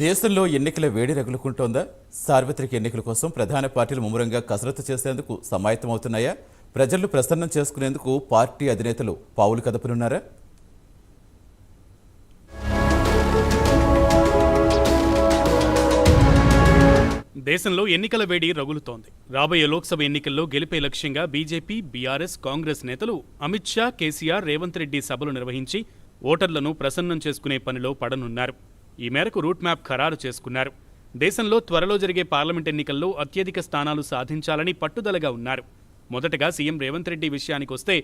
దేశంలో ఎన్నికల వేడి రగులుకుంటోందా? సార్వత్రిక ఎన్నికల కోసం ప్రధాన పార్టీలు ముమ్మరంగా కసరత్తు చేసేందుకు సమాయత్తమవుతున్నాయా? ప్రజలను ప్రసన్నం చేసుకునేందుకు పార్టీ అధినేతలు పావులు కదపనున్నారా? దేశంలో ఎన్నికల వేడి రగులుతోంది. రాబోయే లోక్సభ ఎన్నికల్లో గెలిపే లక్ష్యంగా బీజేపీ బీఆర్ఎస్ కాంగ్రెస్ నేతలు అమిత్ షా కేసీఆర్ రేవంత్ రెడ్డి సభలు నిర్వహించి ఓటర్లను ప్రసన్నం చేసుకునే పనిలో పడనున్నారు. ఈ మేరకు రూట్ మ్యాప్ ఖరారు చేసుకున్నారు. దేశంలో త్వరలో జరిగే పార్లమెంట్ ఎన్నికల్లో అత్యధిక స్థానాలు సాధించాలని పట్టుదలగా ఉన్నారు. మొదటగా సీఎం రేవంత్ రెడ్డి విషయానికొస్తే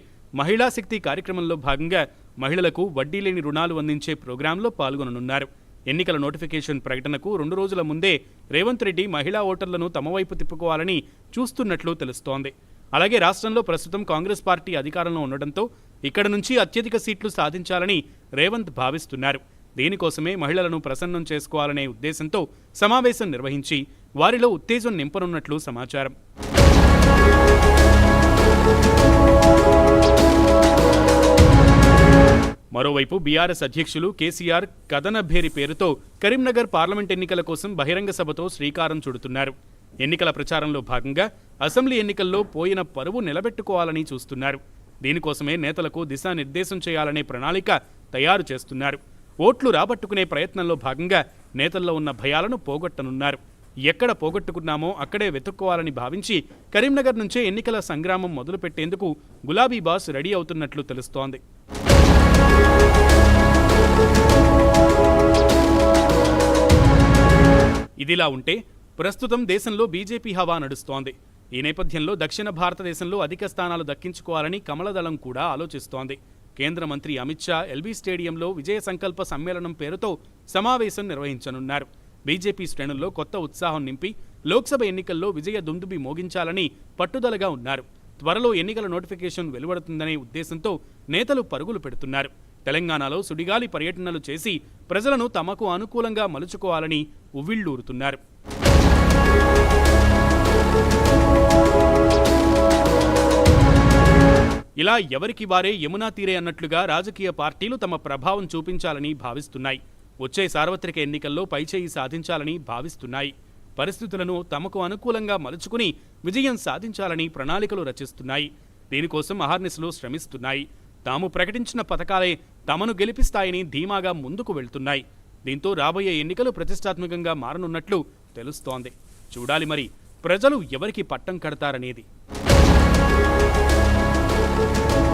మహిళా శక్తి కార్యక్రమంలో భాగంగా మహిళలకు వడ్డీ లేని రుణాలు అందించే ప్రోగ్రాంలో పాల్గొననున్నారు. ఎన్నికల నోటిఫికేషన్ ప్రకటనకు రెండు రోజుల ముందే రేవంత్ రెడ్డి మహిళా ఓటర్లను తమ వైపు తిప్పుకోవాలని చూస్తున్నట్లు తెలుస్తోంది. అలాగే రాష్ట్రంలో ప్రస్తుతం కాంగ్రెస్ పార్టీ అధికారంలో ఉండడంతో ఇక్కడ నుంచి అత్యధిక సీట్లు సాధించాలని రేవంత్ భావిస్తున్నారు. దీనికోసమే మహిళలను ప్రసన్నం చేసుకోవాలనే ఉద్దేశంతో సమావేశం నిర్వహించి వారిలో ఉత్తేజం నింపనున్నట్లు సమాచారం. మరోవైపు బీఆర్ఎస్ అధ్యక్షులు కేసీఆర్ కథనభేరి పేరుతో కరీంనగర్ పార్లమెంట్ ఎన్నికల కోసం బహిరంగ సభతో శ్రీకారం చుడుతున్నారు. ఎన్నికల ప్రచారంలో భాగంగా అసెంబ్లీ ఎన్నికల్లో పోయిన పరువు నిలబెట్టుకోవాలని చూస్తున్నారు. దీనికోసమే నేతలకు దిశానిర్దేశం చేయాలనే ప్రణాళిక తయారు చేస్తున్నారు. ఓట్లు రాబట్టుకునే ప్రయత్నంలో భాగంగా నేతల్లో ఉన్న భయాలను పోగొట్టనున్నారు. ఎక్కడ పోగొట్టుకున్నామో అక్కడే వెతుక్కోవాలని భావించి కరీంనగర్ నుంచే ఎన్నికల సంగ్రామం మొదలుపెట్టేందుకు గులాబీ బాస్ రెడీ అవుతున్నట్లు తెలుస్తోంది. ఇదిలా ఉంటే ప్రస్తుతం దేశంలో బీజేపీ హవా నడుస్తోంది. ఈ నేపథ్యంలో దక్షిణ భారతదేశంలో అధిక స్థానాలు దక్కించుకోవాలని కమలదళం కూడా ఆలోచిస్తోంది. కేంద్ర మంత్రి అమిత్ షా ఎల్బీ స్టేడియంలో విజయ సంకల్ప సమ్మేళనం పేరుతో సమావేశం నిర్వహించనున్నారు. బీజేపీ శ్రేణుల్లో కొత్త ఉత్సాహం నింపి లోక్సభ ఎన్నికల్లో విజయ దుందుబి మోగించాలని పట్టుదలగా ఉన్నారు. త్వరలో ఎన్నికల నోటిఫికేషన్ వెలువడుతుందనే ఉద్దేశంతో నేతలు పరుగులు పెడుతున్నారు. తెలంగాణలో సుడిగాలి పర్యటనలు చేసి ప్రజలను తమకు అనుకూలంగా మలుచుకోవాలని ఉవ్విళ్ళూరుతున్నారు ఇలా ఎవరికి వారే యమునా తీరే అన్నట్లుగా రాజకీయ పార్టీలు తమ ప్రభావం చూపించాలని భావిస్తున్నాయి. వచ్చే సార్వత్రిక ఎన్నికల్లో పైచేయి సాధించాలని భావిస్తున్నాయి. పరిస్థితులను తమకు అనుకూలంగా మలుచుకుని విజయం సాధించాలని ప్రణాళికలు రచిస్తున్నాయి. దీనికోసం అహర్నిశలు శ్రమిస్తున్నాయి. తాము ప్రకటించిన పథకాలే తమను గెలిపిస్తాయని ధీమాగా ముందుకు వెళ్తున్నాయి. దీంతో రాబోయే ఎన్నికలు ప్రతిష్టాత్మకంగా మారనున్నట్లు తెలుస్తోంది. చూడాలి మరి ప్రజలు ఎవరికి పట్టం కడతారనేది. Thank you.